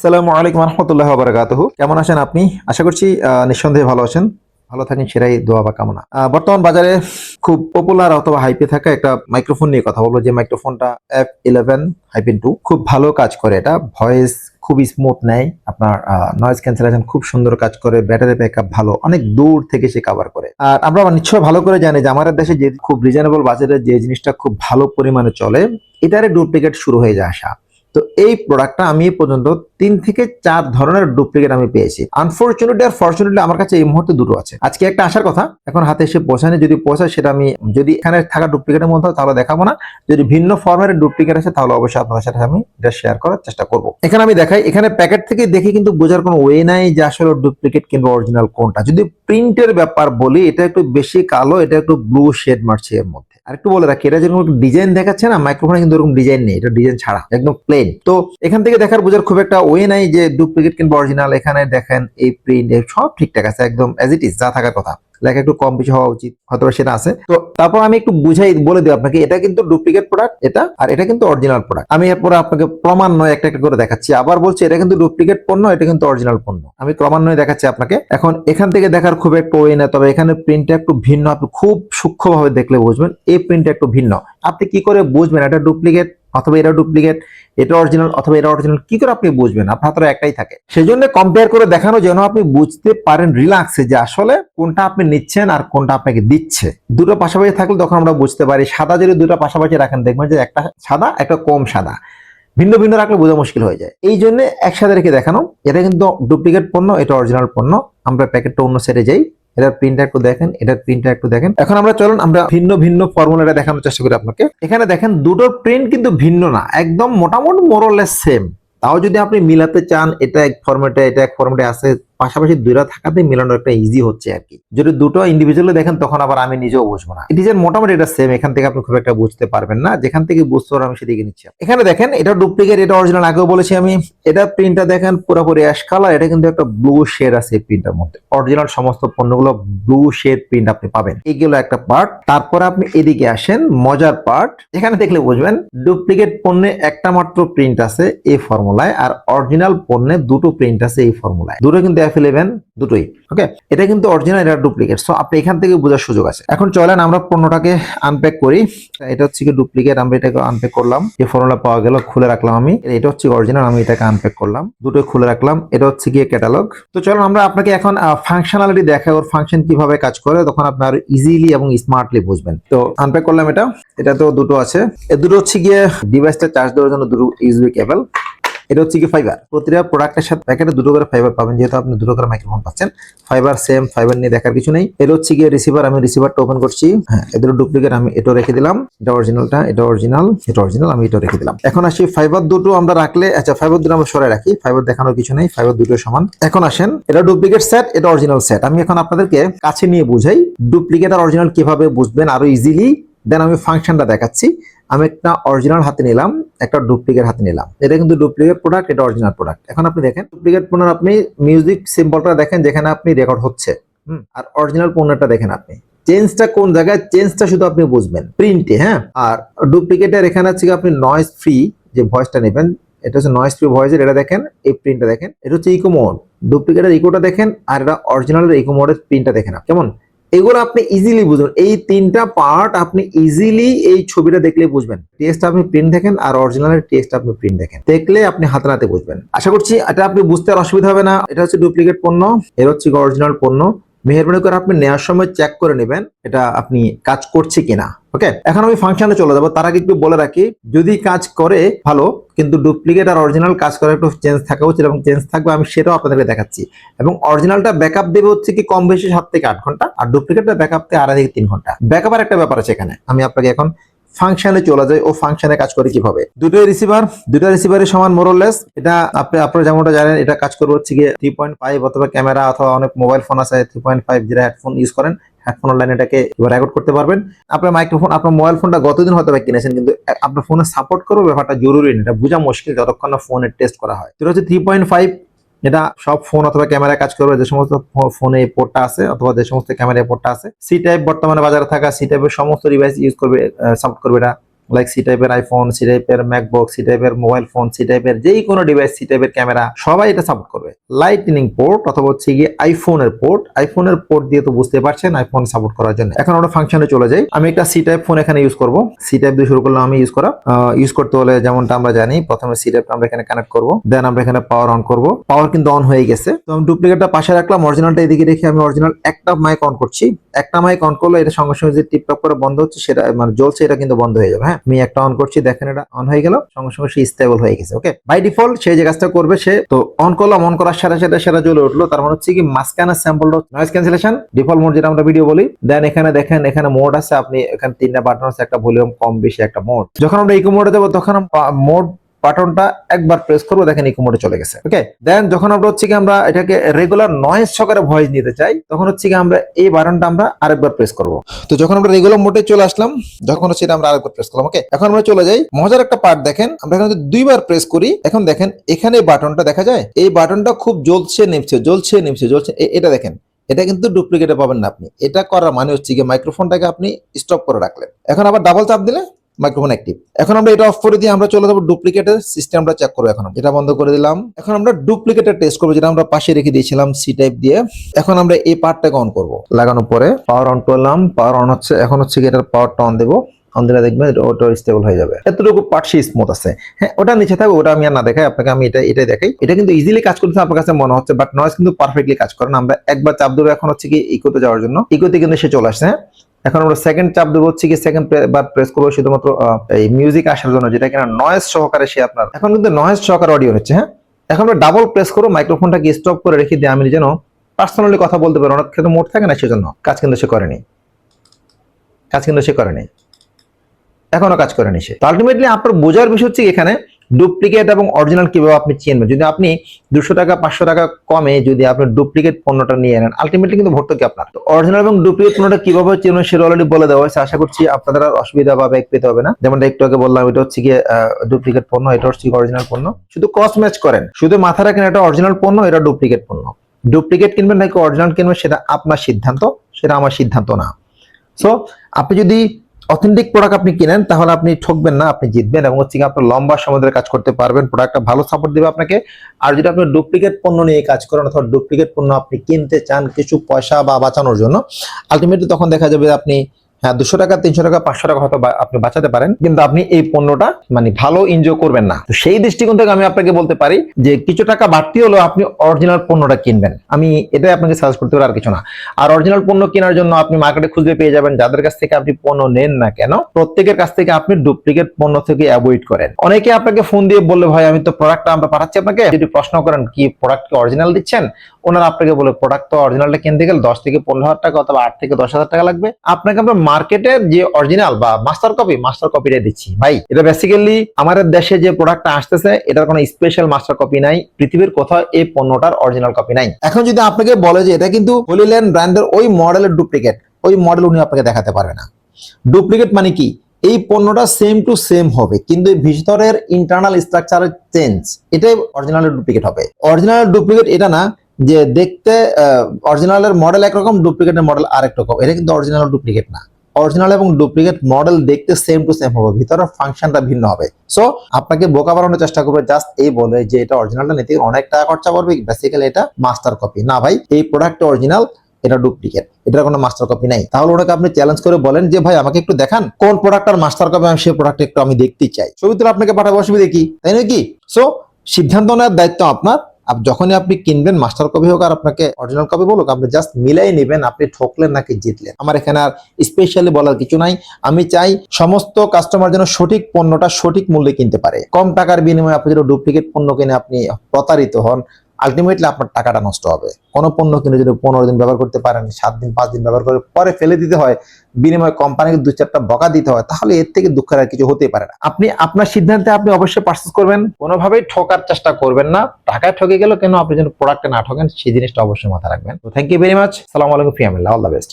আসসালামু আলাইকুম রহমতুল্লাহ বারাকাতুহু। কেমন আছেন আপনি? আশা করছি নিঃসন্দেহে ভালো আছেন। ভালো থাকেন সেটাই দোয়া বা কামনা। বর্তমান বাজারে খুব পপুলার অথবা হাইপে থাকা একটা মাইক্রোফোন নিয়ে কথা বলব। যে মাইক্রোফোনটা এফ ইলেভেন হাইপেন টু খুব ভালো কাজ করে। এটা ভয়েস খুব স্মুথ নেয়। আপনার নয়েজ ক্যান্সেলেশন খুব সুন্দর কাজ করে। ব্যাটারি ব্যাকআপ ভালো। অনেক দূর থেকে সে কভার করে। আর আমরা নিশ্চয় ভালো করে জানি যে আমাদের দেশে যে খুব রিজনেবল বাজারে যে জিনিসটা খুব ভালো পরিমাণে চলে, এটারে ডুপ্লিকেট শুরু হয়ে যায় আসা। তো এই প্রোডাক্টটা আমি পর্যন্ত তিন থেকে চার ধরনের ডুপ্লিকেট আমি পেয়েছি। আনফর্চুনেটলি আর ফর্চুনেটলি আমার কাছে এই মুহূর্তে দুটো আছে। আজকে একটা আসার কথা, এখন হাতে এসে পৌঁছায়নি, যদি পৌঁছায় সেটা আমি যদি এখানে থাকা ডুপ্লিকেটের মধ্যে তাহলে দেখাবো না। যদি ভিন্ন ফর্মের ডুপ্লিকেট আছে তাহলে অবশ্যই আপনাদের সাথে আমি এটা শেয়ার করার চেষ্টা করব। এখানে আমি দেখাই, এখানে প্যাকেট থেকে দেখে কিন্তু বোঝার কোনো ওয়ে নাই যে আসলে ডুপ্লিকেট কিংবা অরিজিনাল কোনটা। যদি প্রিন্টের ব্যাপার বলি, এটা একটু বেশি কালো, এটা একটু ব্লু শেড মারছে এর মধ্যে। আর একটু বলে রাখি, এটা যেরকম ডিজাইন দেখাচ্ছে না মাইক্রোফোনে কিন্তু এরকম ডিজাইন নেই, এটা ডিজাইন ছাড়া, একদম প্লেন তো এখান থেকে দেখার বোঝার খুব একটা ওয়ে নাই যে ডুপ্লিকেট কিংবা অরিজিনাল এখানে দেখেন, এই প্রিন্ট সব ঠিকঠাক আছে, একদম এজ ইট ইজ যা থাকার কথা। লেখা একটু কম বেশি হওয়া উচিত হয়তো সেটা আছে। তো তারপর আমি একটু বুঝাই, বলে দিই আপনাকে, এটা কিন্তু ডুপ্লিকেট প্রোডাক্ট এটা, আর এটা কিন্তু অরিজিনাল প্রোডাক্ট আমি এরপরে আপনাকে ক্রমান্বয়ে একটা একটা করে দেখাচ্ছি। আবার বলছি, এটা কিন্তু ডুপ্লিকেট পণ্য, এটা কিন্তু অরিজিনাল পণ্য। আমি ক্রমান্বয়ে দেখাচ্ছি আপনাকে। এখন এখান থেকে দেখার খুব একটা ওয়ে না তবে এখানে প্রিন্টটা একটু ভিন্ন, আপনি খুব সূক্ষ্মভাবে দেখলে বুঝবেন, এই প্রিন্টটা একটু ভিন্ন। আপনি কি করে বুঝবেন, এটা ডুপ্লিকেট অথবা এটা ডুপ্লিকেট এটা অরিজিনাল অথবা এটা অরিজিনাল কি করে আপনি বুঝবেন? আপনার হাতে একটাই থাকে। সেই জন্য কম্পেয়ার করে দেখানো যেন আপনি বুঝতে পারেন রিল্যাক্সে যে আসলে কোনটা আপনি নিচ্ছেন আর কোনটা আপনাকে দিচ্ছে। দুটো পাশাপাশি থাকলে তখন আমরা বুঝতে পারি, সাদা যদি দুটো পাশাপাশি রাখেন, দেখবেন যে একটা সাদা, একটা কম সাদা। ভিন্ন ভিন্ন রাখলে বোঝা মুশকিল হয়ে যায়। এই জন্য একসাথে রেখে দেখানো, এটা কিন্তু ডুপ্লিকেট পণ্য, এটা অরিজিনাল পণ্য। আমরা প্যাকেটটা অন্য সেটে যাই। এটার প্রিন্টটা একটু দেখেন, এটার প্রিন্টটা একটু দেখেন। এখন আমরা চলুন, আমরা ভিন্ন ভিন্ন ফর্মুলাটা দেখানোর চেষ্টা করি আপনাকে। এখানে দেখেন দুটোর প্রিন্ট কিন্তু ভিন্ন না, একদম মোটামুটি মোরলেস সেম তাও যদি আপনি মিলাতে চান, এটা এক ফরম্যাটে এটা এক ফরম্যাটে আছে পাশাপাশি দুইটা থাকাতে মিলানো একটা ইজি হচ্ছে আর কি। যদি দুটো ইন্ডিভিজুয়ালি দেখেন, তখন আবার আমি নিজেও বুঝব না। ডিজাইন মোটামুটি এটা সেম এখান থেকে আপনি খুব একটা বুঝতে পারবেন না। যেখান থেকে বুঝতে পারবেন, আমি সেদিকে নিচ্ছি। এখানে দেখেন, এটা ডুপ্লিকেট এটা অরিজিনাল আগেও বলেছি আমি। এটা প্রিন্টটা দেখেন, পুরোপুরি অ্যাশ কালার এটা কিন্তু একটা ব্লু শেড আছে এই প্রিন্টের মধ্যে। অরিজিনাল সমস্ত পণ্যগুলো ব্লু শেড প্রিন্ট আপনি পাবেন। এগুলো একটা পার্ট তারপর আপনি এদিকে আসেন, মজার পার্ট এখানে দেখলে বুঝবেন ডুপ্লিকেট পণ্যে একটা মাত্র প্রিন্ট আছে এই ফর্মুলায় আর অরিজিনাল পণ্যে দুটো প্রিন্ট আছে এই ফর্মুলায় দুটো কিন্তু এফ ইলেভেন দুটোই ওকে এটা কিন্তু অরিজিনাল এটা ডুপ্লিকেট সো আপনি এখান থেকে বোঝার সুযোগ আছে। এখন চলেন আমরা পণ্যটাকে আনপ্যাক করি। এটা হচ্ছে কি ডুপ্লিকেট আমরা এটাকে আনপ্যাক করলাম। যে ফর্মুলা পাওয়া গেল, খুলে রাখলাম আমি। এটা হচ্ছে অরিজিনাল আমি এটাকে আনপ্যাক করলাম। দুটোই খুলে রাখলাম। এটা হচ্ছে গিয়ে ক্যাটালগ তো চলুন আমরা আপনাকে এখন ফাংশনালিটি দেখা ওর ফাংশন কীভাবে কাজ করে, তখন আপনি আরও ইজিলি এবং স্মার্টলি বুঝবেন। তো আনপ্যাক করলাম এটা। এটা তো দুটো আছে। এ দুটো হচ্ছে গিয়ে ডিভাইসটা চার্জ দেওয়ার জন্য দুটো ইউএসবি কেবল এটা হচ্ছে কি ফাইবার প্রতিটা প্রোডাক্টের সাথে প্যাকেটে দুটো করে ফাইবার পাবেন, যেহেতু আপনি দুটো করে মাইক্রোফোন পাচ্ছেন। ফাইবার সেম ফাইবার নিয়ে দেখার কিছু নেই। এটা হচ্ছে গিয়ে রিসিভার আমি রিসিভারটা ওপেন করছি। হ্যাঁ এদের ডুপ্লিকেট আমি এটা রেখে দিলাম। এটা অরিজিনালটা এটা অরিজিনাল এটা অরিজিনাল আমি এটা রেখে দিলাম। এখন আসি ফাইবার দুটো আমরা রাখলে আচ্ছা ফাইবার দুটো আমরা সরাই রাখি। ফাইবার দেখানোর কিছু নেই ফাইবার দুটো সমান। এখন আসেন, এটা ডুপ্লিকেট সেট এটা অরিজিনাল সেট আমি এখন আপনাদেরকে কাছে নিয়ে বুঝাই ডুপ্লিকেট আর অরিজিনাল কীভাবে বুঝবেন আরও ইজিলি দেন আমি ফাংশনটা দেখাচ্ছি। আমি একটা অরিজিনাল হাতে নিলাম, একটা ডুপ্লিকেট হাতে নিলাম। এটা কিন্তু ডুপ্লিকেট প্রোডাক্ট এটা অরিজিনাল প্রোডাক্ট এখন আপনি দেখেন ডুপ্লিকেট পণ্য আপনি মিউজিক সিম্বলটা দেখেন যেখানে আপনি রেকর্ড হচ্ছে। হুম, আর অরিজিনাল পণ্যটা দেখেন আপনি। চেঞ্জটা কোন জায়গায়? চেঞ্জটা শুধু আপনি বুঝবেন। প্রিন্টে হ্যাঁ? আর ডুপ্লিকেটের এখানে হচ্ছে আপনি নয়েজ ফ্রি যে ভয়েসটা নেবেন, এটা হচ্ছে নয়েজ ফ্রি ভয়েসের এটা দেখেন, এই প্রিন্টটা দেখেন। এটা হচ্ছে ইকো মোড ডুপ্লিকেটের ইকোটা দেখেন, আর এটা অরিজিনালের ইকো মোডের প্রিন্টটা দেখেন কেমন? এগুলো আপনি ইজিলি বুঝবেন। এই তিনটা পার্ট আপনি ইজিলি এই ছবিটা দেখলে বুঝবেন। টেস্ট আপনি প্রিন্ট দেখেন আর অরিজিনালের টেস্ট আপনি প্রিন্ট দেখেন। দেখলে আপনি হাতে বুঝবেন। আশা করছি এটা আপনি বুঝতে আর অসুবিধা হবে না। এটা হচ্ছে ডুপ্লিকেট পণ্য, এর হচ্ছে অরিজিনাল পণ্য। মেহরবানি করে আপনি নেওয়ার সময় চেক করে নেবেন এটা আপনি কাজ করছে কিনা ওকে এখন আমি ফাংশনে চলে যাব, তার আগে একটু বলে রাখি, যদি কাজ করে ভালো, কিন্তু ডুপ্লিকেট আর অরিজিনাল কাজ করে একটু চেঞ্জ থাকা উচিত এবং চেঞ্জ থাকবে আমি সেটাও আপনাদেরকে দেখাচ্ছি। এবং অরিজিনালটা ব্যাকআপ দেবে হচ্ছে কি কম বেশি সাত থেকে আট ঘণ্টা, আর ডুপ্লিকেটটা ব্যাকআপ থেকে আড়াই থেকে তিন ঘণ্টা। ব্যাকআপের একটা ব্যাপার আছে এখানে, আমি আপনাকে এখন ফাংশনে চলে যায় ও ফাংশনে কাজ করে কীভাবে? দুটোই রিসিভার দুটো রিসিভারের সমান মোরলেস এটা আপনি, আপনারা যেমনটা জানেন, এটা কাজ করবে হচ্ছে গিয়ে থ্রি পয়েন্ট ফাইভ অথবা ক্যামেরা অথবা অনেক মোবাইল ফোন আছে থ্রি পয়েন্ট ফাইভ যারা হেডফোন ইউজ করেন হেডফোন লাইন এটাকে রেকর্ড করতে পারবেন। আপনার মাইক্রোফোন আপনার মোবাইল ফোনটা গতদিন হয়তো কিনেছেন, কিন্তু আপনার ফোনে সাপোর্ট করবে ব্যাপারটা জরুরি না, এটা বোঝা মুশকিল যতক্ষণ না ফোনের টেস্ট করা হয়। এটা হচ্ছে থ্রি পয়েন্ট ফাইভ এটা সব ফোন অথবা ক্যামেরা কাজ করবে যে সমস্ত ফোনে পোর্টটা আছে অথবা যে সমস্ত ক্যামেরা পোর্টটা আছে। সি টাইপ বর্তমানে বাজারে থাকা সি টাইপের সমস্ত ডিভাইস ইউজ করবে সাপোর্ট করবে এটা। লাইক সি টাইপের আইফোন সি টাইপের ম্যাকবুক সি টাইপের মোবাইল ফোন সি টাইপের যেই কোনো ডিভাইস সি টাইপের ক্যামেরা সবাই এটা সাপোর্ট করবে। লাইটনিং পোর্ট অথবা হচ্ছে গিয়ে আইফোনের পোর্ট আইফোনের পোর্ট দিয়ে তো বুঝতে পারছেন আইফোন সাপোর্ট করার জন্য। এখন আমরা ফাংশনে চলে যাই। আমি একটা সি টাইপ ফোন এখানে ইউজ করব। সি টাইপ দিয়ে শুরু করলাম আমি ইউজ করা। ইউজ করতে হলে যেমনটা আমরা জানি, প্রথমে সি টাইপ আমরা এখানে কানেক্ট করব। দেন আমরা এখানে পাওয়ার অন করব। পাওয়ার কিন্তু অন হয়ে গেছে। তো আমি ডুপ্লিকেটটা পাশে রাখলাম। অরিজিনালটা এদিকে রেখে আমি অরিজিনাল একটা মাইক অন করছি। একটা মাইক অন করলে এটা সঙ্গে সঙ্গে যে টিপটপ করে বন্ধ হচ্ছে, সেটা মানে জ্বলছে, এটা কিন্তু বন্ধ হয়ে যাবে হ্যাঁ? আমি একটা অন করছি, দেখেন এটা অন হয়ে গেল, সঙ্গে সঙ্গে সে স্টেবল হয়ে গেছে ওকে বাই ডিফল্ট সে যে কাজটা করবে, সে তো অন করলাম অন করার সাথে সাথে সেটা জ্বলে উঠল, তার মানে হচ্ছে কি মাঝখানে sample noise cancellation default mode যেটা আমরা ভিডিও বলি দেন এখানে দেখেন, এখানে মোড আছে, আপনি এখানে তিনটা বাটন আছে, একটা ভলিউম কম, বেশি, একটা মোড যখন আমরা ইকো মোডে দেবো তখন মোড বাটনটা একবার প্রেস করব, দেখেন ইকো মোডে চলে গেছে। ওকে দেন যখন আমরা হচ্ছে কি আমরা এটাকে রেগুলার নয়েজ সহকারে ভয়েস নিতে চাই, তখন হচ্ছে কি আমরা এই বাটনটা আমরা আরেকবার প্রেস করব। তো যখন আমরা রেগুলার মোডে চলে আসলাম, যখন হচ্ছে আমরা আরেকবার প্রেস করলাম ওকে এখন আমরা চলে যাই। মজার একটা পার্ট দেখেন, আমরা এখানে দুইবার প্রেস করি। এখন দেখেন, এখানে বাটনটা দেখা যায়? এই বাটনটা খুব জ্বলছে নেমছে জ্বলছে নেমছে জ্বলছে। এটা দেখেন, এটা কিন্তু ডুপ্লিকেটে পাবেন না আপনি। এটা করার মানে হচ্ছে কি মাইক্রোফোনটাকে আপনি স্টপ করে রাখলেন। এখন আবার ডাবল চাপ দিলে মাইক্রোফোন অ্যাক্টিভ এখন আমরা এটা অফ করে দিয়ে আমরা চলে যাব ডুপ্লিকেটের সিস্টেমটা চেক করব এখন। এটা বন্ধ করে দিলাম। এখন আমরা ডুপ্লিকেটের টেস্ট করব, যেটা আমরা পাশে রেখে দিয়েছিলাম সি টাইপ দিয়ে। এখন আমরা এই পার্টটাকে অন করব। লাগানোর পরে পাওয়ার অন করলাম। পাওয়ার অন হচ্ছে, এখন হচ্ছে কি এটার পাওয়ারটা অন দেবো। অন দিলে দেখবেন ওটা স্টেবল হয়ে যাবে। এতটুকু পার্টসি স্মুথ আছে। হ্যাঁ ওটা নিচে থাকবে, ওটা আমি আর না দেখাই, আপনাকে আমি এটা, এটাই দেখাই। এটা কিন্তু ইজিলি কাজ করতে আপনার কাছে মনে হচ্ছে বাট নয়েজ কিন্তু পারফেক্টলি কাজ করে না। আমরা একবার চাপ দেবো এখন হচ্ছে কি ইকোতে যাওয়ার জন্য। ইকোতে কিন্তু সে চলে আসছে হ্যাঁ। এখন আমরা সেকেন্ড চাপ দেবো হচ্ছে কি সেকেন্ড বার প্রেস করব শুধুমাত্র এই মিউজিক আসার জন্য, যেটা কিনা নয়েজ সহকারে সে আপনার, এখন কিন্তু নয়েজ সহকারে অডিও হচ্ছে হ্যাঁ? এখন আমরা ডাবল প্রেস করব মাইক্রোফোনটাকে স্টপ করে রেখে দিয়ে আমি যেন পার্সোনালি কথা বলতে পারি, অনেক ক্ষেত্রে মোট থাকে না, সেজন্য কাজ কিন্তু সে করেনি। কাজ কিন্তু সে করেনি। এখনও কাজ করেনি সে। আলটিমেটলি আপনার বোঝার বিষয় হচ্ছে এখানে ডুপ্লিকেট এবং অরিজিনাল কীভাবে আপনি চিনবেন? যদি আপনি দুশো টাকা, পাঁচশো টাকা কমে যদি আপনি ডুপ্লিকেট পণ্যটা নিয়ে নেন আলটিমেটলি কিন্তু ভর্তুকি আপনার? অরিজিনাল এবং ডুপ্লিকেট পণ্যটা কীভাবে চিনবেন সেটা অলরেডি বলে দেওয়া হয়েছে। আশা করছি আপনাদের আর অসুবিধা বা ব্যাগ পেতে হবে না। যেমনটা একটু আগে বললাম, এটা হচ্ছে গিয়ে ডুপ্লিকেট পণ্য, এটা হচ্ছে অরিজিনাল পণ্য। শুধু কস্ট ম্যাচ করেন। শুধু মাথা রাখেন এটা অরিজিনাল পণ্য, এটা ডুপ্লিকেট পণ্য। ডুপ্লিকেট কিনবেন নাকি অরিজিনাল কিনবেন, সেটা আপনার সিদ্ধান্ত, সেটা আমার সিদ্ধান্ত না। সো আপনি যদি অথেন্টিক প্রোডাক্ট আপনি কিনেন, তাহলে আপনি ঠকবেন না, আপনি জিতবেন এবং হচ্ছে আপনার লম্বা সময় ধরে কাজ করতে পারবেন। প্রোডাক্টটা ভালো সাপোর্ট দেবে আপনাকে। আর যদি আপনি ডুপ্লিকেট পণ্য নিয়ে কাজ করেন অথবা ডুপ্লিকেট পণ্য আপনি কিনতে চান, কিছু পয়সা বা বাঁচানোর জন্য আলটিমেটলি তখন দেখা যাবে আপনি হ্যাঁ দুশো টাকা, তিনশো টাকা, পাঁচশো টাকা হয়তো আপনি বাঁচাতে পারেন, কিন্তু আপনি এই পণ্যটা মানে ভালো এনজয় করবেন না। তো সেই দৃষ্টিকোণ থেকে আমি আপনাকে বলতে পারি যে কিছু টাকা বাড়তি হলেও আপনি অরিজিনাল পণ্যটা কিনবেন। আমি এটাই আপনাকে সাজেস্ট করতে পারি আর কিছু না। আর অরিজিনাল পণ্য কেনার জন্য আপনি মার্কেটে খুঁজে পেয়ে যাবেন, যাদের কাছ থেকে আপনি পণ্য নেন না কেন, প্রত্যেকের কাছ থেকে আপনি ডুপ্লিকেট পণ্য থেকে অ্যাভয়েড করেন। অনেকে আপনাকে ফোন দিয়ে বললে, ভাই, আমি তো প্রোডাক্টটা আমরা পাঠাচ্ছি আপনাকে। যদি প্রশ্ন করেন, কি প্রোডাক্ট কি অরিজিনাল দিচ্ছেন? ওনারা আপনাকে বলে প্রোডাক্ট তো অরিজিনালটা কিনতে গেলে দশ থেকে পনেরো হাজার টাকা অথবা আট থেকে দশ হাজার টাকা লাগবে। আপনাকে আমরা মার্কেটের যে অরিজিনাল বা মাস্টার কপি মাস্টার কপিটাই দিচ্ছি। ভাই, এটা বেসিক্যালি আমাদের দেশে যে প্রোডাক্টটা আসতেছে, এটার কোনো স্পেশাল মাস্টার কপি নাই, পৃথিবীর কোথাও এই পণ্যটার অরিজিনাল কপি নাই। এখন যদি আপনাকে বলে যে এটা কিন্তু হলিল্যান্ড ব্র্যান্ডের ওই মডেলের ডুপ্লিকেট ওই মডেল উনি আপনাকে দেখাতে পারবে না। ডুপ্লিকেট মানে কি? এই পণ্যটা সেম টু সেম হবে, কিন্তু ভিতরের ইন্টারনাল স্ট্রাকচারের চেঞ্জ এটাই অরিজিনাল ডুপ্লিকেট হবে। অরিজিনাল ডুপ্লিকেট এটা না যে দেখতে অরিজিনালের মডেল একরকম ডুপ্লিকেটের মডেল আরেক রকম এটা কিন্তু অরিজিনাল ডুপ্লিকেট না। অরিজিনাল এবং ডুপ্লিকেট মডেল দেখতে সেম টু সেম হবে। ভিতরের ফাংশনটা ভিন্ন হবে। সো আপনাকে বোকা বানানোর চেষ্টা করবে জাস্ট এই বলে যে এটা অরিজিনালটা নিতে অনেক টাকা খরচা পড়বে বেসিক্যালি এটা মাস্টার কপি না ভাই, এই প্রোডাক্ট অরিজিনাল এটা ডুপ্লিকেট এটার কোনো মাস্টার কপি নাই। তাহলে ওটাকে আপনি চ্যালেঞ্জ করে বলেন যে, ভাই, আমাকে একটু দেখান, কোন প্রোডাক্টটার মাস্টার কপি আমি সেই প্রোডাক্ট একটু আমি দেখতে চাই? ছবি তুলে আপনাকে পাঠাবো অসুবিধা কি? তাই নয় কি? সো সিদ্ধান্ত নেওয়ার দায়িত্ব আপনার। যখনই আপনি কিনবেন মাস্টার কপি হোক আর আপনাকে অরিজিনাল কপি বলুক, আপনি জাস্ট মিলাই নেবেন, আপনি ঠকলেন নাকি জিতলেন। আমার এখানে আর স্পেশালি বলার কিছু নাই। আমি চাই সমস্ত কাস্টমার যেন সঠিক পণ্যটা সঠিক মূল্যে কিনতে পারে। কম টাকার বিনিময়ে আপনি যদি ডুপ্লিকেট পণ্য কিনে আপনি প্রতারিত হন আলটিমেটলি আপনার টাকাটা নষ্ট হবে। কোনো পণ্য কিনে যদি পনেরো দিন ব্যবহার করতে পারেন, সাত দিন, পাঁচ দিন ব্যবহার করে পরে ফেলে দিতে হয়, বিনিময় কোম্পানিকে দু চারটা বকা দিতে হয়, তাহলে এর থেকে দুঃখের আর কিছু হতে পারে না। আপনি, আপনার সিদ্ধান্তে আপনি অবশ্যই পার্সেস করবেন। কোনোভাবেই ঠকার চেষ্টা করবেন না। টাকায় ঠকে গেল কেন আপনি যেন প্রোডাক্টে না ঠকেন, সেই জিনিসটা অবশ্যই মাথায় রাখবেন। তো থ্যাংক ইউ ভেরি মাচ সালাম আলাইকুম দ্য বেস্ট